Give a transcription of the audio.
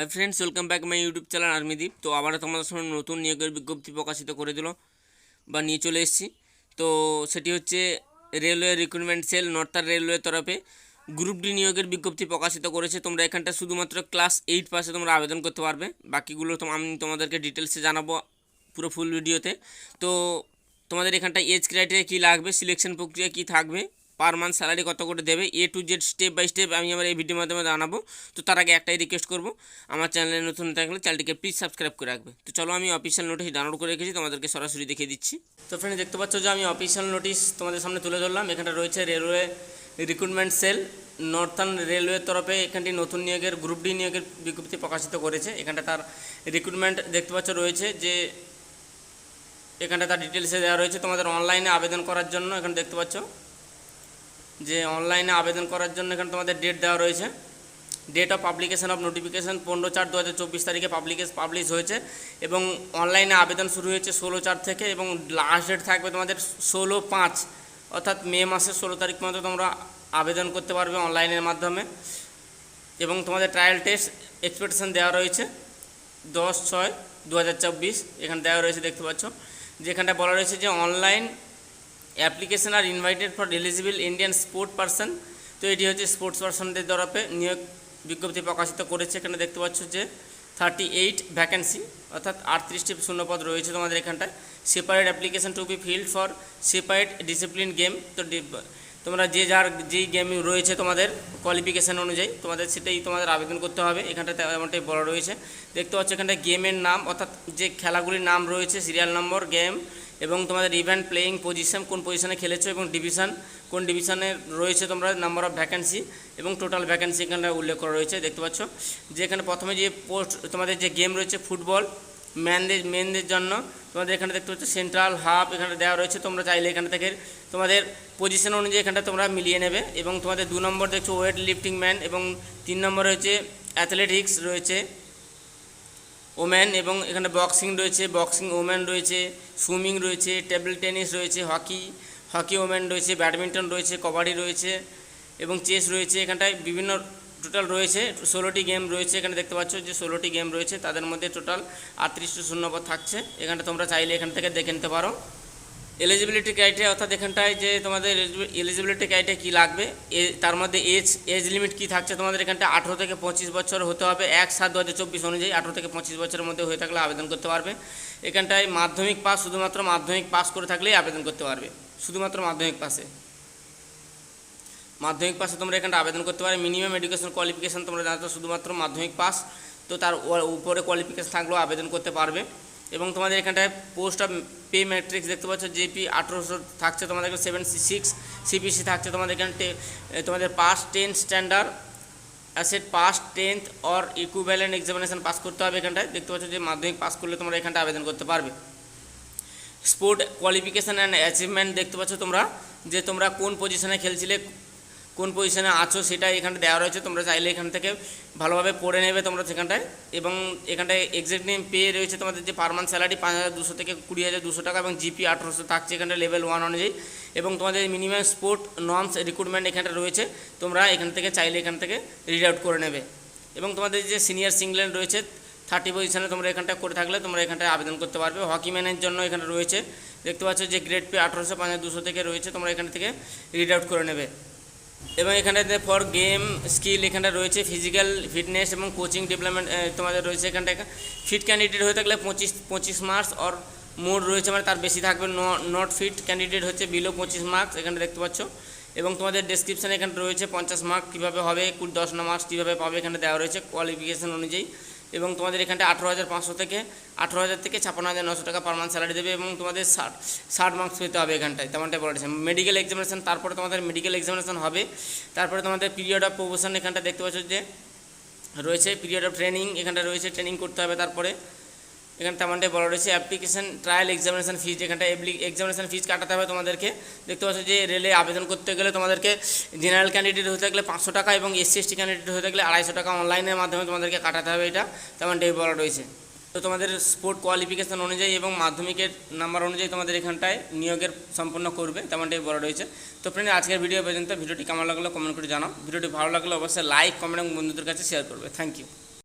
Hi friends welcome back my YouTube channel আর্মিদীপ তো আবারও তোমাদের সামনে নতুন নিয়োগের বিজ্ঞপ্তি প্রকাশিত করে দিল বা নিয়ে চলে এসেছি। তো সেটি হচ্ছে railway recruitment cell northern railway তরফে গ্রুপ ডি নিয়োগের বিজ্ঞপ্তি প্রকাশিত করেছে। তোমরা এখানটা শুধুমাত্র ক্লাস এইট পাসে তোমরা আবেদন করতে পারবে। বাকিগুলো আমি তোমাদেরকে ডিটেলসে জানাব পুরো ফুল ভিডিওতে তো। তোমাদের এখানটা এজ ক্রাইটেরিয়া কী লাগবে সিলেকশন প্রক্রিয়া কী থাকবে পার মান্থ স্যালারি কত করে দেবে? A to Z step by step আমি আমার এই ভিডিওর মাধ্যমে জানাব। তো তার আগে একটাই রিকোয়েস্ট করব, আমার চ্যানেলে নতুন থাকলে চ্যানেলটিকে প্লিজ সাবস্ক্রাইব করে রাখবে। তো চলো আমি অফিসিয়াল নোটিশ ডাউনলোড করে রেখেছি, তোমাদেরকে সরাসরি দেখিয়ে দিচ্ছি। তো ফ্রেন্ড দেখতে পাচ্ছ যে আমি অফিসিয়াল নোটিশ তোমাদের সামনে তুলে ধরলাম। এখানটা রয়েছে রেলওয়ে রিক্রুটমেন্ট সেল নর্থার্ন রেলওয়ের তরফে এখানটি নতুন নিয়োগের গ্রুপ ডি নিয়োগের বিজ্ঞপ্তি প্রকাশিত করেছে। এখানটা তার রিক্রুটমেন্ট দেখতে পাচ্ছ রয়েছে যে এখানটা তার ডিটেলসে দেওয়া রয়েছে। তোমাদের অনলাইনে আবেদন করার জন্য এখানে দেখতে পাচ্ছ যে অনলাইনে আবেদন করার জন্য এখানে তোমাদের ডেট দেওয়া রয়েছে। Date of publication of notification পনেরো চার দু হাজার চব্বিশ তারিখে পাবলিকেশ পাবলিশ হয়েছে এবং অনলাইনে আবেদন শুরু হয়েছে ষোলো চার থেকে এবং লাস্ট ডেট থাকবে তোমাদের ষোলো পাঁচ, অর্থাৎ মে মাসের ষোলো তারিখ পর্যন্ত তোমরা আবেদন করতে পারবে অনলাইনের মাধ্যমে এবং তোমাদের ট্রায়াল টেস্ট এক্সপেকটেশন দেওয়া রয়েছে দশ ছয় দু এখানে দেওয়া রয়েছে দেখতে পাচ্ছ। যেখানটা বলা রয়েছে যে online application are invited for eligible Indian sport person তো এটি হচ্ছে স্পোর্টস পার্সনদের তরফে নিয়োগ বিজ্ঞপ্তি প্রকাশিত করেছে। এখানে দেখতে পাচ্ছ যে থার্টি এইট ভ্যাকেন্সি অর্থাৎ আটত্রিশটি শূন্যপদ রয়েছে তোমাদের এখানটায়। Separate application to be filled for separate discipline game তো তোমরা যে যার যেই গেম রয়েছে তোমাদের কোয়ালিফিকেশান অনুযায়ী, তোমাদের সেটাই তোমাদের আবেদন করতে হবে। এখানটাতে এমনটাই বড় রয়েছে। দেখতে পাচ্ছ এখানটায় গেমের নাম, অর্থাৎ যে খেলাগুলির নাম রয়েছে সিরিয়াল নম্বর গেম এবং তোমাদের ইভেন্ট প্লেয়িং পজিশন কোন পজিশনে খেলেছো এবং ডিভিশন কোন ডিভিশনে রয়েছে তোমরা নাম্বার অফ ভ্যাকেন্সি এবং টোটাল ভ্যাকেন্সি এখানে উল্লেখ করা রয়েছে, দেখতে পাচ্ছ? যে এখানে প্রথমে যে পোস্ট তোমাদের যে গেম রয়েছে ফুটবল ম্যানদের মেনদের জন্য, তোমাদের এখানে দেখতে পাচ্ছ সেন্ট্রাল হাফ এখানে দেওয়া রয়েছে, তোমরা চাইলে এখান থেকে তোমাদের পজিশন অনুযায়ী এখানটা তোমরা মিলিয়ে নেবে এবং তোমাদের দু নম্বর দেখছ ওয়েট লিফটিং ম্যান এবং তিন নম্বর রয়েছে অ্যাথলেটিক্স রয়েছে। ওম্যান এবং এখানে বক্সিং রয়েছে, বক্সিং ওম্যান রয়েছে, সুইমিং রয়েছে, টেবিল টেনিস রয়েছে, হকি হকি ওম্যান রয়েছে, ব্যাডমিন্টন রয়েছে, কবাডি রয়েছে এবং চেস রয়েছে, এখানটায় বিভিন্ন টোটাল রয়েছে, ষোলোটি গেম রয়েছে, এখানে দেখতে পাচ্ছ যে ষোলোটি গেম রয়েছে, তাদের মধ্যে টোটাল আটত্রিশটি শূন্যপদ থাকছে, এখানটা তোমরা চাইলে এখান থেকে দেখে নিতে পারো। এলিজিবিলিটি ক্রাইটেরিয়া অর্থাৎ এখানটায় যে তোমাদের এলিজিবিলিটি ক্রাইটেরিয়া কী লাগবে, এ তার মধ্যে এজ এজ লিমিট কী থাকছে তোমাদের এখানটা আঠেরো থেকে পঁচিশ বছর হতে হবে। এক সাত দু হাজার চব্বিশ অনুযায়ী আঠেরো থেকে পঁচিশ বছরের মধ্যে হয়ে থাকলে আবেদন করতে পারবে। এখানটায় মাধ্যমিক পাস শুধুমাত্র মাধ্যমিক পাস করে থাকলেই আবেদন করতে পারবে। শুধুমাত্র মাধ্যমিক পাসে। মাধ্যমিক পাসে তোমরা এখানটা আবেদন করতে পারবে। মিনিমাম এডুকেশন কোয়ালিফিকেশান তোমরা জানো তো, শুধুমাত্র মাধ্যমিক পাস। তো তার উপরে কোয়ালিফিকেশান থাকলেও আবেদন করতে পারবে। এবং তোমাদের এখানটায় পোস্ট অফ পে ম্যাট্রিক্স দেখতে পাচ্ছ জেপি আঠেরোশো থাকছে তোমাদের সেভেন সিক্স সিপিসি থাকছে তোমাদের এখানে তোমাদের pass ten standard asset pass tenth or equivalent examination pass করতে হবে এখানটায়। দেখতে পাচ্ছ যে মাধ্যমিক পাস করলে তোমরা এখানটা আবেদন করতে পারবে। স্পোর্ট কোয়ালিফিকেশান অ্যান্ড অ্যাচিভমেন্ট দেখতে পাচ্ছ তোমরা, যে তোমরা কোন পজিশনে খেলছিলে কোন পজিশনে আছো সেটা এখানে দেওয়া রয়েছে। তোমরা চাইলে এখান থেকে ভালোভাবে পড়ে নেবে তোমরা সেখানটায়। এবং এখানটায় এক্সাক্ট নেম পে রয়েছে তোমাদের যে পার মান্থ স্যালারি পাঁচ হাজার দুশো থেকে কুড়ি হাজার দুশো টাকা এবং জিপি আঠেরোশো থাকছে এখানটা লেভেল ওয়ান অনুযায়ী। এবং তোমাদের মিনিমাম স্পোর্ট নর্মস রিক্রুটমেন্ট এখানটা রয়েছে। তোমরা এখান থেকে চাইলে এখান থেকে রিড আউট করে নেবে। এবং তোমাদের যে সিনিয়র সিংল্যান্ড রয়েছে থার্টি পজিশনে তোমরা এখানটা করে থাকলে তোমরা এখানটায় আবেদন করতে পারবে। হকি ম্যানের জন্য এখানে রয়েছে। দেখতে পাচ্ছ যে গ্রেড পে আঠারোশো, পাঁচ দুশো থেকে রয়েছে। তোমরা এখান থেকে রিড আউট করে নেবে। এবং এখানে ফর গেম স্কিল এখানটা রয়েছে ফিজিক্যাল ফিটনেস এবং কোচিং ডেভেলপমেন্ট তোমাদের রয়েছে এখানটা ফিট ক্যান্ডিডেট হয়ে থাকলে পঁচিশ পঁচিশ মার্কস অর মোড রয়েছে মানে তার বেশি থাকবে নট ফিট ক্যান্ডিডেট হচ্ছে বিলো পঁচিশ মার্কস এখানে দেখতে পাচ্ছ। এবং তোমাদের ডেসক্রিপশানে এখানে রয়েছে পঞ্চাশ মার্ক কীভাবে হবে দশ মার্কস কীভাবে পাবে, এখানে দেওয়া রয়েছে কোয়ালিফিকেশান অনুযায়ী। এবং তোমাদের এখানটা আঠেরো হাজার পাঁচশো থেকে আঠেরো হাজার থেকে ছাপ্পান্ন হাজার নশো টাকা পার মান্থ স্যালারি দেবে এবং তোমাদের ষাট ষাট মার্কস পেতে হবে এখানটায়, তেমনটাই বলা হয়েছে মেডিকেল এক্সামিনেশন তারপরে তোমাদের মেডিকেল এক্সামিনেশন হবে। তারপরে তোমাদের পিরিয়ড অফ প্রমোশন এখানটা দেখতে পাচ্ছ যে রয়েছে পিরিয়ড অফ ট্রেনিং এখানটা রয়েছে ট্রেনিং করতে হবে তারপরে। এখানে তেমনটাই বলা রয়েছে অ্যাপ্লিকেশন ট্রায়াল এক্সামিনেশন ফিজ এখানটা এক্সামিনেশন ফিজ কাটাতে হবে তোমাদেরকে। দেখতে পাচ্ছ যে রেলে আবেদন করতে গেলে তোমাদেরকে জেনারেল ক্যান্ডিডেট হতে থাকলে পাঁচশো টাকা এবং এসসি এসটি ক্যান্ডিডেট হতে থাকলে আড়াইশো টাকা অনলাইনের মাধ্যমে তোমাদেরকে কাটাতে হবে এটা, তেমনটাই বলা রয়েছে। তো তোমাদের স্পোর্ট কোয়ালিফিকেশন অনুযায়ী এবং মাধ্যমিকের নাম্বার অনুযায়ী তোমাদের এখানটায় নিয়োগের সম্পন্ন করবে, তেমনটাই বলা রয়েছে। তো ফ্রেন্ড আজকের ভিডিও পর্যন্ত, ভিডিওটি কেমন লাগল কমেন্ট করে জানাও। ভিডিওটি ভালো লাগলে অবশ্যই লাইক কমেন্ট এবং বন্ধুদের কাছে শেয়ার করবে। Thank you